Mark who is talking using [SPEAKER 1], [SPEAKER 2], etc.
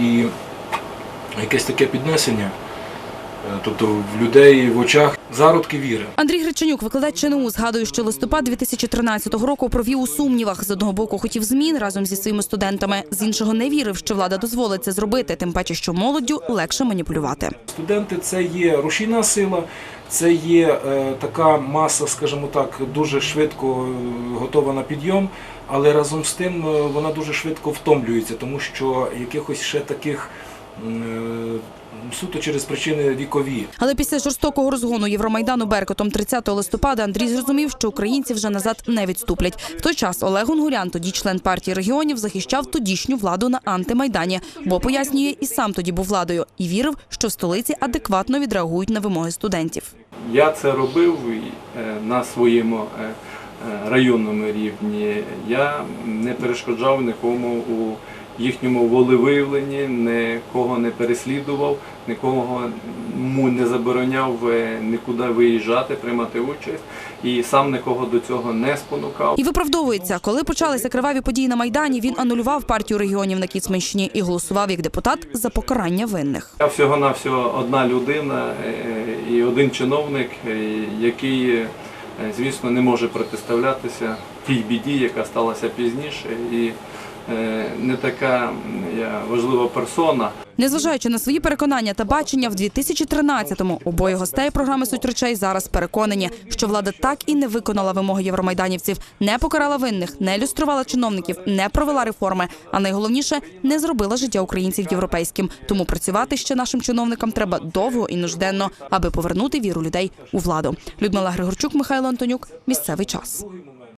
[SPEAKER 1] і якесь таке піднесення. Е, Тобто в людей в очах зародки віри.
[SPEAKER 2] Андрій Греченюк, викладач ЧНУ, згадує, що листопад 2013 року провів у сумнівах. З одного боку хотів змін разом зі своїми студентами, з іншого не вірив, що влада дозволить це зробити, тим паче, що молоддю легше маніпулювати.
[SPEAKER 1] Студенти це є рушійна сила, це є е, така маса, скажімо так, дуже швидко е, готова на підйом, але разом з тим вона дуже швидко втомлюється, тому що якихось ще таких суто через причини вікові.
[SPEAKER 2] Але після жорстокого розгону Євромайдану Беркутом 30 листопада Андрій зрозумів, що українці вже назад не відступлять. В той час Олег Унгурян, тоді член партії регіонів, захищав тодішню владу на антимайдані, бо пояснює, і сам тоді був владою, і вірив, що в столиці адекватно відреагують на вимоги студентів.
[SPEAKER 3] Я це робив е, на своєму е, е, районному рівні. Я не перешкоджав нікому у їхньому волевиявленні, нікого не переслідував, нікого не забороняв е, нікуди виїжджати, приймати участь і сам нікого до цього не спонукав.
[SPEAKER 2] І виправдовується, коли почалися криваві події на майдані, він анулював партію регіонів на Кіцманщині і голосував як депутат за покарання винних.
[SPEAKER 3] Я всього-навсього одна людина е, і один чиновник, е, який, звісно, не може протиставлятися тій біді, яка сталася пізніше, і не така важлива персона.
[SPEAKER 2] Незважаючи на свої переконання та бачення, в 2013-му обоє гостей програми «Суть речей» зараз переконані, що влада так і не виконала вимоги євромайданівців, не покарала винних, не люструвала чиновників, не провела реформи, а найголовніше не зробила життя українців європейським. Тому працювати ще нашим чиновникам треба довго і нужденно, аби повернути віру людей у владу. Людмила Григорчук, Михайло Антонюк. Місцевий час.